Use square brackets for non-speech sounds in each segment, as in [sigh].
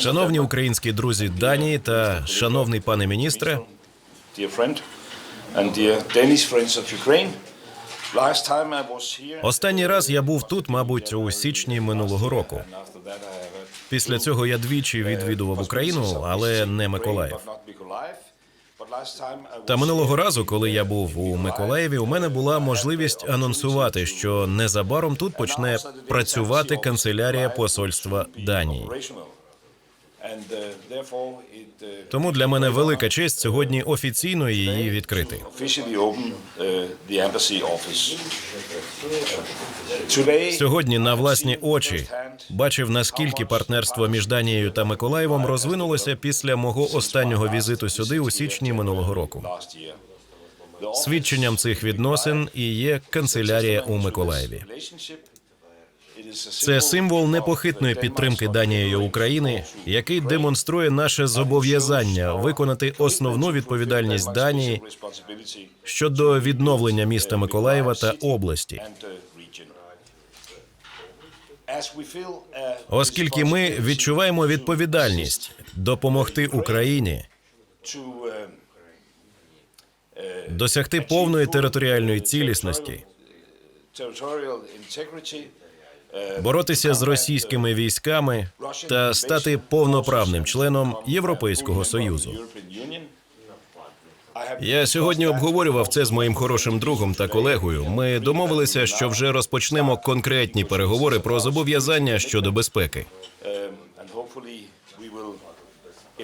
Шановні українські друзі Данії та шановний пане міністре, останній раз я був тут, мабуть, у січні минулого року. Після цього я двічі відвідував Україну, але не Миколаїв. Та минулого разу, коли я був у Миколаєві, у мене була можливість анонсувати, що незабаром тут почне працювати канцелярія посольства Данії. Тому для мене велика честь сьогодні офіційно її відкрити. uh, Сьогодні на власні очі бачив, наскільки партнерство між Данією та Миколаєвом розвинулося після мого останнього візиту сюди у січні минулого року. Свідченням цих відносин і є канцелярія у Миколаєві. Це символ непохитної підтримки Данією України, який демонструє наше зобов'язання виконати основну відповідальність Данії щодо відновлення міста Миколаєва та області. Оскільки ми відчуваємо відповідальність допомогти Україні досягти повної територіальної цілісності, боротися з російськими військами та стати повноправним членом Європейського союзу. Я сьогодні обговорював це з моїм хорошим другом та колегою. Ми домовилися, що вже розпочнемо конкретні переговори про зобов'язання щодо безпеки.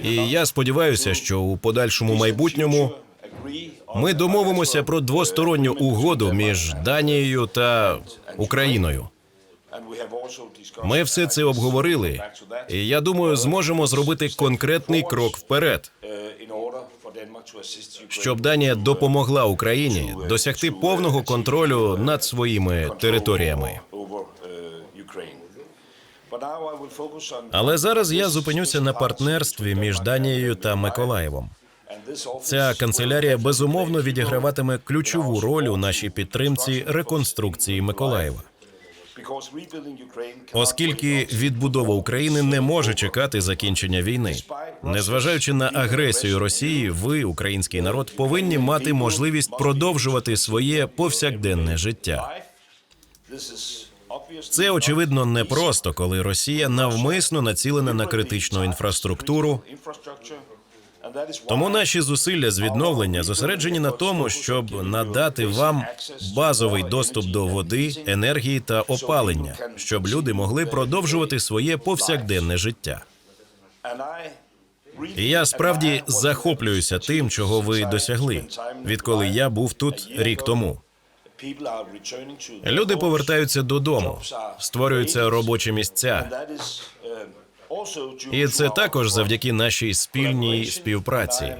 І я сподіваюся, що у подальшому майбутньому ми домовимося про двосторонню угоду між Данією та Україною. Ми все це обговорили, і я думаю, зможемо зробити конкретний крок вперед, uh, щоб Данія допомогла Україні досягти повного контролю над своїми територіями. uh, Але зараз я зупинюся на партнерстві між Данією та Миколаєвом. Ця канцелярія безумовно відіграватиме ключову роль у нашій підтримці реконструкції Миколаєва, оскільки відбудова України не може чекати закінчення війни. Незважаючи на агресію Росії, ви, український народ, повинні мати можливість продовжувати своє повсякденне життя. Це очевидно непросто, коли Росія навмисно націлена на критичну інфраструктуру. Тому наші зусилля з відновлення зосереджені на тому, щоб надати вам базовий доступ до води, енергії та опалення, щоб люди могли продовжувати своє повсякденне життя. І я справді захоплююся тим, чого ви досягли, відколи я був тут рік тому. Люди повертаються додому, створюються робочі місця. І це також завдяки нашій спільній співпраці.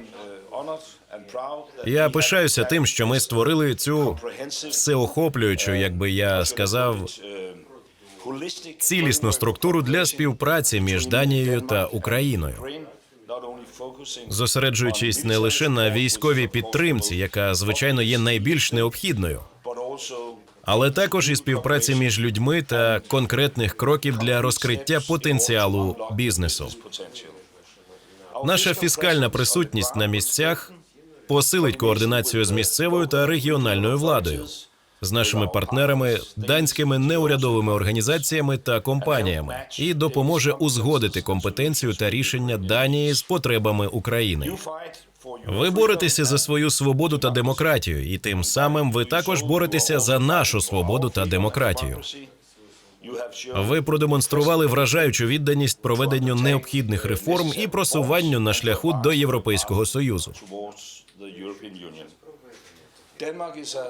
Я пишаюся тим, що ми створили цю всеохоплюючу, як би я сказав, цілісну структуру для співпраці між Данією та Україною, зосереджуючись не лише на військовій підтримці, яка звичайно є найбільш необхідною, але також і співпраці між людьми та конкретних кроків для розкриття потенціалу бізнесу. Наша фіскальна присутність на місцях посилить координацію з місцевою та регіональною владою, з нашими партнерами, данськими неурядовими організаціями та компаніями, і допоможе узгодити компетенцію та рішення Данії з потребами України. Ви боретеся за свою свободу та демократію, і тим самим ви також боретеся за нашу свободу та демократію. Ви продемонстрували вражаючу відданість проведенню необхідних реформ і просуванню на шляху до Європейського союзу.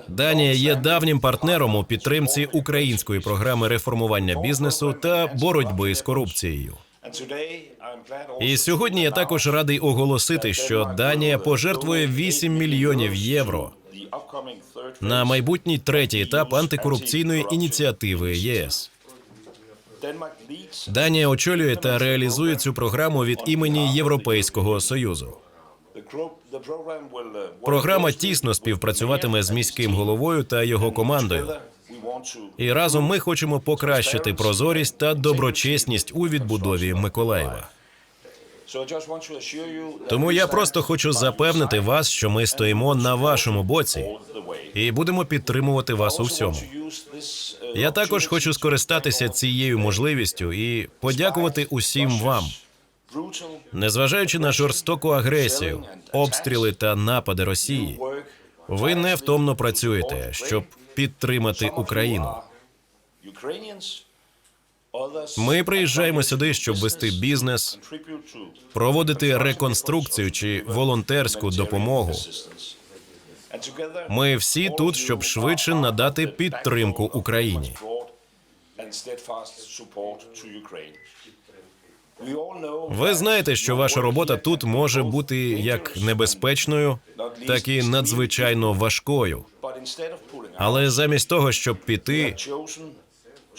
Данія є давнім партнером у підтримці української програми реформування бізнесу та боротьби з корупцією. І сьогодні я також радий оголосити, що Данія пожертвує 8 мільйонів євро на майбутній третій етап антикорупційної ініціативи ЄС. Данія очолює та реалізує цю програму від імені Європейського союзу. Програма тісно співпрацюватиме з міським головою та його командою. І разом ми хочемо покращити прозорість та доброчесність у відбудові Миколаєва. Тому я просто хочу запевнити вас, що ми стоїмо на вашому боці і будемо підтримувати вас у всьому. Я також хочу скористатися цією можливістю і подякувати усім вам, незважаючи на жорстоку агресію, обстріли та напади Росії. Ви невтомно працюєте, щоб підтримати Україну. Ми приїжджаємо сюди, щоб вести бізнес, проводити реконструкцію чи волонтерську допомогу. Ми всі тут, щоб швидше надати підтримку Україні. Ви знаєте, що ваша робота тут може бути як небезпечною, так і надзвичайно важкою. Але замість того, щоб піти,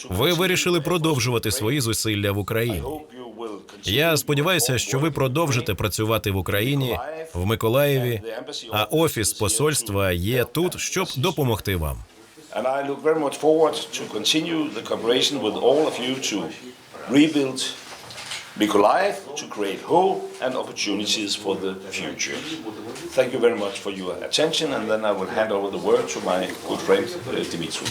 ви вирішили продовжувати свої зусилля в Україні. Я сподіваюся, що ви продовжите працювати в Україні, в Миколаєві, а офіс посольства є тут, щоб допомогти вам. And I look very rebuild Mykolaiv, to create hope and opportunities for the future. Thank you very much for your attention, and then I will hand over the word to my good friend uh, Dimitri.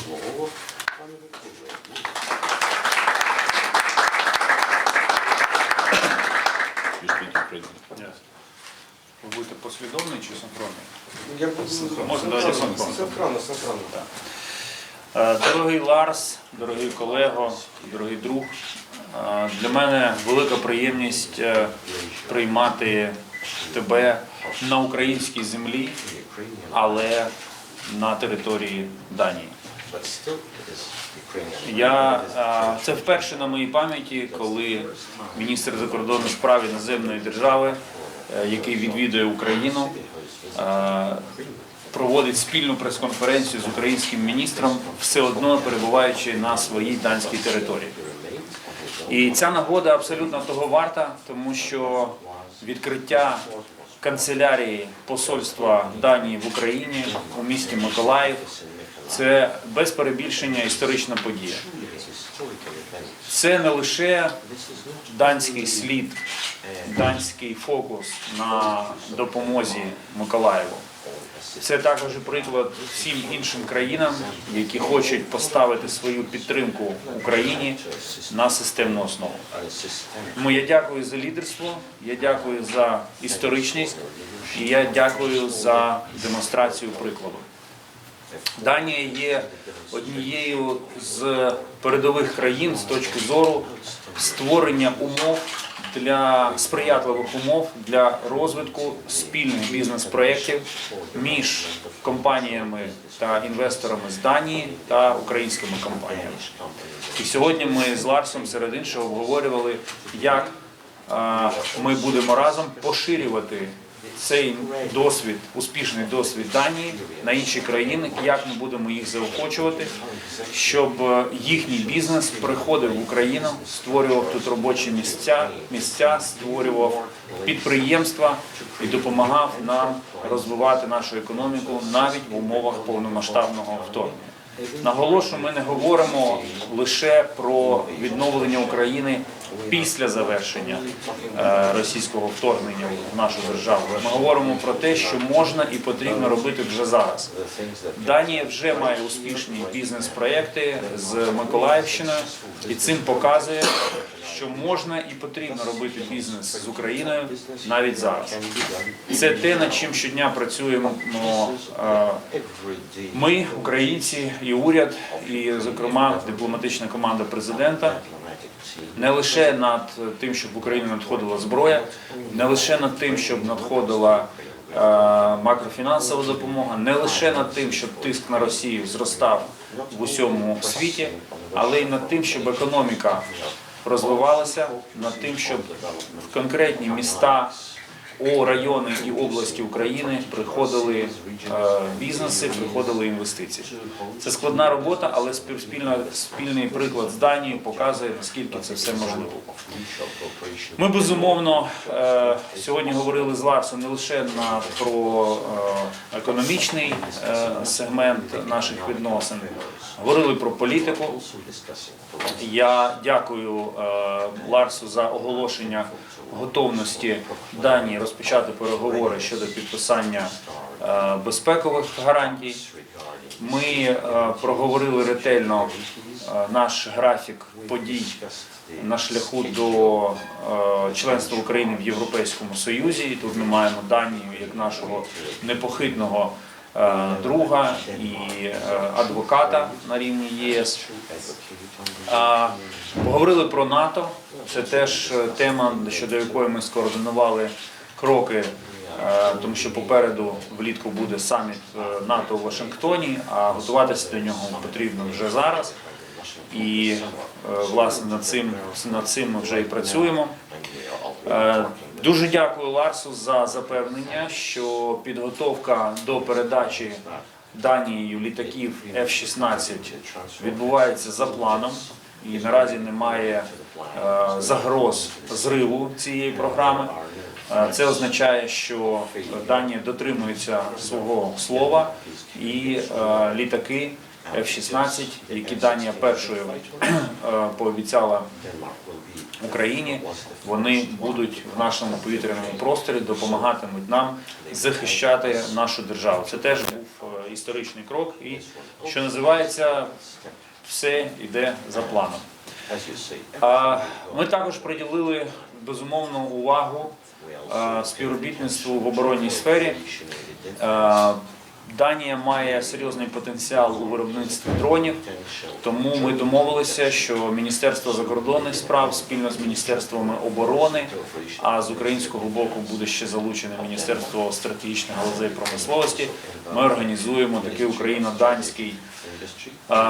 You speak Ukrainian. Ви будете послідовний чи синхронний? Я буду Можна давайте синхронно. синхронно, синхронно. Е, Дорогий Ларс, дорогий колего, дорогий друг, е, Для мене велика приємність е, приймати тебе на українській землі, але на території Данії. Я е, це вперше на моїй пам'яті, коли міністр закордонних справ іноземної держави, е, який відвідує Україну, проводить спільну прес-конференцію з українським міністром, все одно перебуваючи на своїй данській території. І ця нагода абсолютно того варта, тому що відкриття канцелярії посольства Данії в Україні у місті Миколаїв це без перебільшення історична подія. Це не лише данський слід, данський фокус на допомозі Миколаєву. Це також приклад всім іншим країнам, які хочуть поставити свою підтримку Україні на системну основу. Тому я дякую за лідерство, я дякую за історичність і я дякую за демонстрацію прикладу. Данія є однією з передових країн з точки зору створення умов для сприятливих умов для розвитку спільних бізнес-проєктів між компаніями та інвесторами з Данії та українськими компаніями. І сьогодні ми з Ларсом серед іншого обговорювали, як ми будемо разом поширювати цей досвід, успішний досвід Данії на інші країни, як ми будемо їх заохочувати, щоб е, їхній бізнес приходив в Україну, створював тут робочі місця, місця, створював підприємства і допомагав нам розвивати нашу економіку навіть в умовах повномасштабного вторгнення. Наголошую, ми не говоримо лише про відновлення України після завершення е, російського вторгнення в нашу державу. Ми говоримо про те, що можна і потрібно робити вже зараз. Данія вже має успішні бізнес-проекти з Миколаївщиною, і цим показує, що можна і потрібно робити бізнес з Україною навіть зараз. Це те, над чим щодня працюємо е, ми, українці, і уряд, і, зокрема, дипломатична команда президента. Не лише над тим, щоб в Україну надходила зброя, не лише над тим, щоб надходила е, макрофінансова допомога, не лише над тим, щоб тиск на Росію зростав в усьому світі, але й над тим, щоб економіка розвивалася, над тим, щоб в конкретні міста у райони і області України приходили е, бізнеси, приходили інвестиції. Це складна робота, але спів- спільний приклад з Данією показує, наскільки це все можливо. Ми безумовно е, сьогодні говорили з Ларсом не лише на про е, економічний сегмент наших відносин, говорили про політику. Я дякую Ларсу за оголошення готовності Данії розпочати переговори щодо підписання е, безпекових гарантій. Ми е, проговорили ретельно е, наш графік подій на шляху до членства України в Європейському Союзі. Тут ми маємо Данію як нашого непохитного друга і адвоката на рівні ЄС. Поговорили про НАТО. Це теж тема, щодо якої ми скоординували кроки, е, тому що попереду влітку буде саміт е, НАТО у Вашингтоні, а готуватися до нього потрібно вже зараз. І е, власне над цим над цим ми вже і працюємо. Дуже дякую Ларсу за запевнення, що підготовка до передачі Данією літаків F-16 відбувається за планом, і наразі немає загроз зриву цієї програми. Е, Це означає, що Данія дотримується свого слова і е, літаки F-16, які Данія першою е, пообіцяла Україні, вони будуть в нашому повітряному просторі, допомагатимуть нам захищати нашу державу. Це теж був історичний крок, і що називається, все йде за планом. Ми також приділили безумовну увагу співробітництву в оборонній сфері. Данія має серйозний потенціал у виробництві дронів, тому ми домовилися, що Міністерство закордонних справ спільно з міністерствами оборони, а з українського боку буде ще залучене Міністерство стратегічних галузей промисловості. Ми організуємо такий україно-данський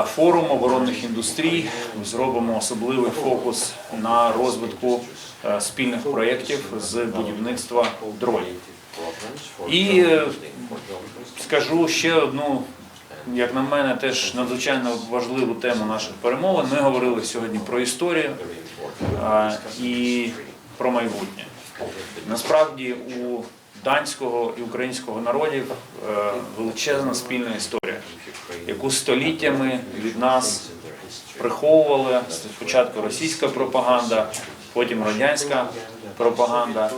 форум оборонних індустрій. Зробимо особливий фокус на розвитку спільних проєктів з будівництва дронів. І е, скажу ще одну, як на мене, теж надзвичайно важливу тему наших перемовин. Ми говорили сьогодні про історію і про майбутнє. Насправді у данського і українського народів е, величезна спільна історія, яку століттями від нас приховували спочатку російська пропаганда, потім радянська пропаганда.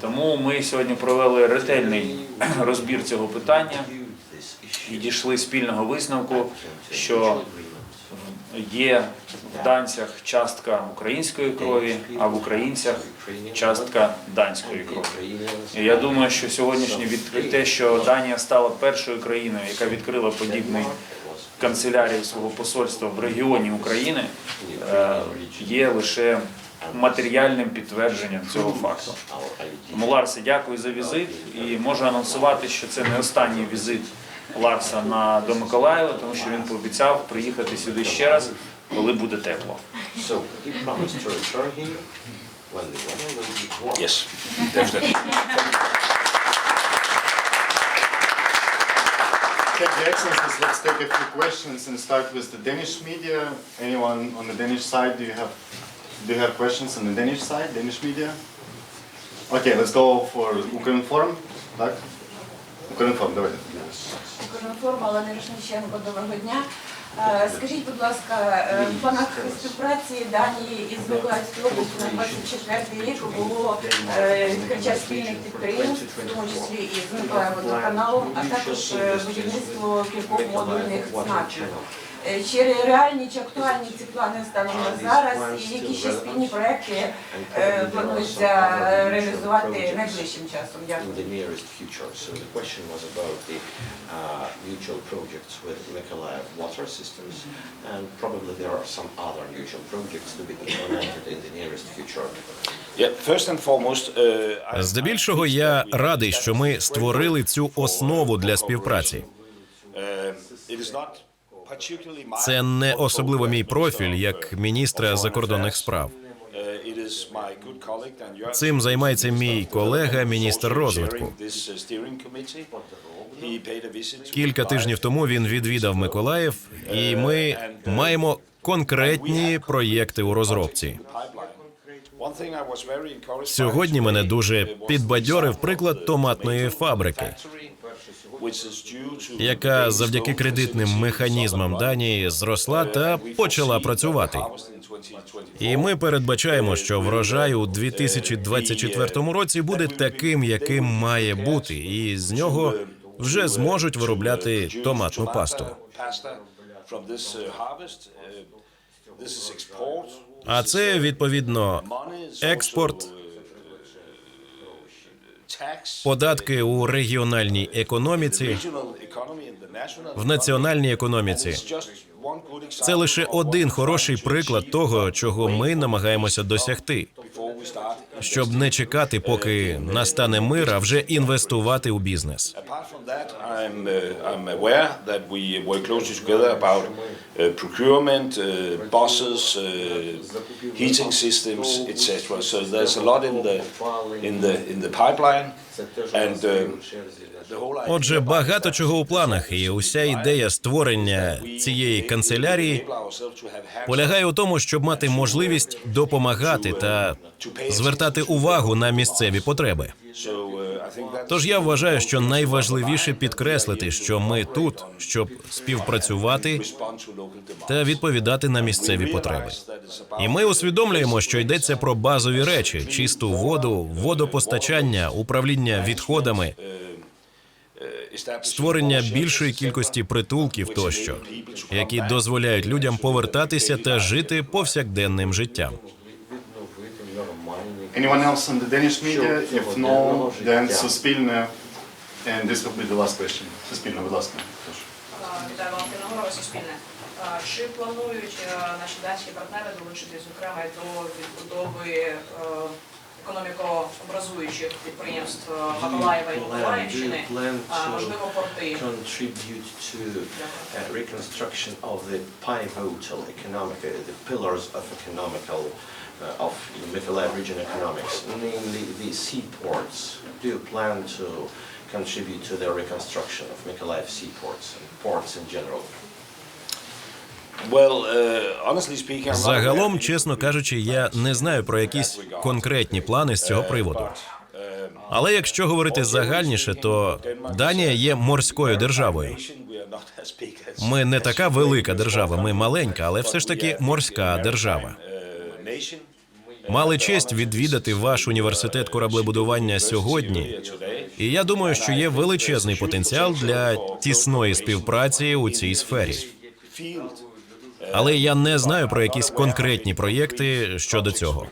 Тому ми сьогодні провели ретельний [clears throat] розбір цього питання і дійшли спільного висновку, що є в данцях частка української крові, а в українцях частка данської крові. І я думаю, що сьогоднішнє відкрите, що Данія стала першою країною, яка відкрила подібний канцелярію свого посольства в регіоні України, е, є лише матеріальним підтвердженням цього факту. Тому Ларсе, дякую за візит і можу анонсувати, що це не останній візит Ларса на до Миколаєва, тому що він пообіцяв приїхати сюди ще раз, коли буде тепло. Yes, definitely. Thank you, Excellencies. Let's take a few questions and start with the Danish media. Anyone on the Danish side, do you have, do you have questions on the Danish side, Danish media? Okay, let's go for Ukrinform. Так? Ukrinform, давайте. Форма Олена Вишниченко, доброго дня. Е, Скажіть, будь ласка, е, в планах співпраці Данії із Миколаївською областю на 24 рік було е, відкриття спільних підприємств, в тому числі і з Миколаєводоканалом, а також е, будівництво кількох модульних знаків. Е, Чи реальні, чи актуальні ці плани станом на зараз, і які ще спільні проекти е, планується е, реалізувати найближчим часом? Дякую. the nearest future. So the question was about the uh, mutual projects with Mykolaiv water systems, and probably there are some other mutual projects to be implemented in the nearest future. Yeah, first and foremost, uh, I- Здебільшого я радий, що ми створили цю основу для співпраці. Це не особливо мій профіль як міністра закордонних справ. Цим займається мій колега, міністр розвитку. Кілька тижнів тому він відвідав Миколаїв, і ми маємо конкретні проєкти у розробці. Сьогодні мене дуже підбадьорив приклад томатної фабрики, яка завдяки кредитним механізмам Данії зросла та почала працювати. the harvest in 2024 І ми передбачаємо, що врожай у 2024 році буде таким, яким має бути, і з нього вже зможуть виробляти томатну пасту. А це відповідно експорт, податки у регіональній економіці, в національній економіці. Це лише один хороший приклад того, чого ми намагаємося досягти, щоб не чекати, поки настане мир, а вже інвестувати у бізнес. Uh, uh, procurement, uh, buses, uh, heating systems, etc. So there's a lot in the in the in the pipeline, and uh, Отже, багато чого у планах, і уся ідея створення цієї канцелярії полягає у тому, щоб мати можливість допомагати та звертати увагу на місцеві потреби. Тож я вважаю, що найважливіше підкреслити, що ми тут, щоб співпрацювати та відповідати на місцеві потреби. І ми усвідомлюємо, що йдеться про базові речі: чисту воду, водопостачання, управління відходами, створення більшої кількості притулків тощо, які дозволяють людям повертатися та жити повсякденним життям. Anyone else on the Danish media? If no, then Суспільне. And this will be the last question. Суспільне, будь ласка. Прошу. Вітаю Валентина Горова, Суспільне. А, Чи планують е, наші данські партнери долучитись, зокрема, і до відбудови е, економіко-образуючих підприємств е, Миколаєва і Миколаївщини, а, можливо, порти? contribute to uh, reconstruction of the pivotal economic, uh, the pillars of economical, uh, of Mykolaiv region economics, namely the seaports. Do you plan to contribute to the reconstruction of Mykolaiv seaports and ports in general? Uh, Загалом, чесно кажучи, я не знаю про якісь конкретні плани з цього приводу. Але якщо говорити загальніше, то Данія є морською державою. Ми не така велика держава, ми маленька, але все ж таки морська держава. Мали честь відвідати ваш університет кораблебудування сьогодні, і я думаю, що є величезний потенціал для тісної співпраці у цій сфері. Але я не знаю про якісь конкретні проєкти щодо цього.